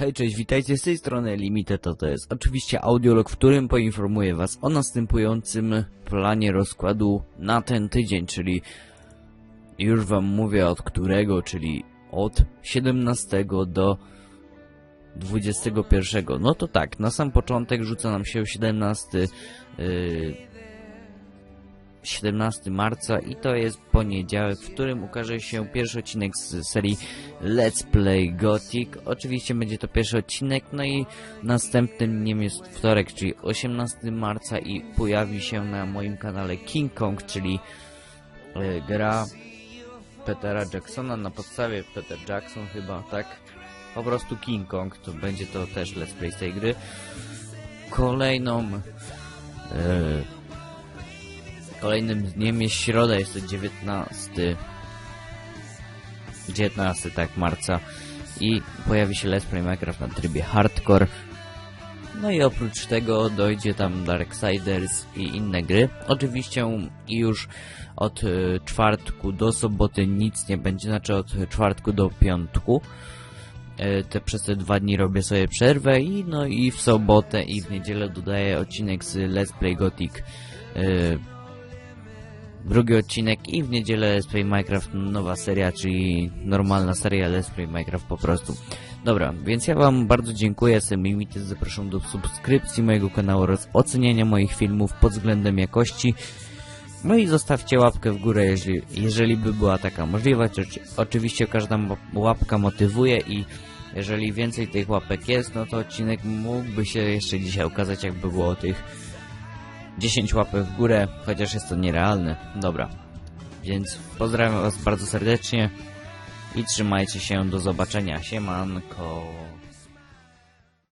Hej, cześć, witajcie z tej strony Limited, to, to jest oczywiście audiolog, w którym poinformuję was o następującym planie rozkładu na ten tydzień, czyli już wam mówię od którego, czyli od 17 do 21. No to tak, na sam początek rzuca nam się 17 yy, 17 marca i to jest poniedziałek, w którym ukaże się pierwszy odcinek z serii Let's Play Gothic. Oczywiście będzie to pierwszy odcinek, no i następnym dniem jest wtorek, czyli 18 marca i pojawi się na moim kanale King Kong, czyli e, gra Petera Jacksona na podstawie Peter Jackson chyba, tak? Po prostu King Kong, to będzie to też Let's Play z tej gry. Kolejną e, Kolejnym dniem jest środa, jest to 19 19 tak marca. I pojawi się Let's Play Minecraft na trybie Hardcore. No i oprócz tego dojdzie tam Darksiders i inne gry. Oczywiście już od y, czwartku do soboty nic nie będzie, znaczy od czwartku do piątku. Y, te, przez te dwa dni robię sobie przerwę i no i w sobotę i w niedzielę dodaję odcinek z Let's Play Gothic. Y, drugi odcinek i w niedzielę Let's Play Minecraft nowa seria, czyli normalna seria Let's Play Minecraft po prostu. Dobra, więc ja wam bardzo dziękuję, jestem Limited, zapraszam do subskrypcji mojego kanału oraz oceniania moich filmów pod względem jakości. No i zostawcie łapkę w górę, jeżeli, jeżeli by była taka możliwość. Oczy, oczywiście każda łapka motywuje i jeżeli więcej tych łapek jest, no to odcinek mógłby się jeszcze dzisiaj ukazać, jakby było tych 10 łapek w górę, chociaż jest to nierealne. Dobra. Więc pozdrawiam Was bardzo serdecznie i trzymajcie się. Do zobaczenia. Siemanko.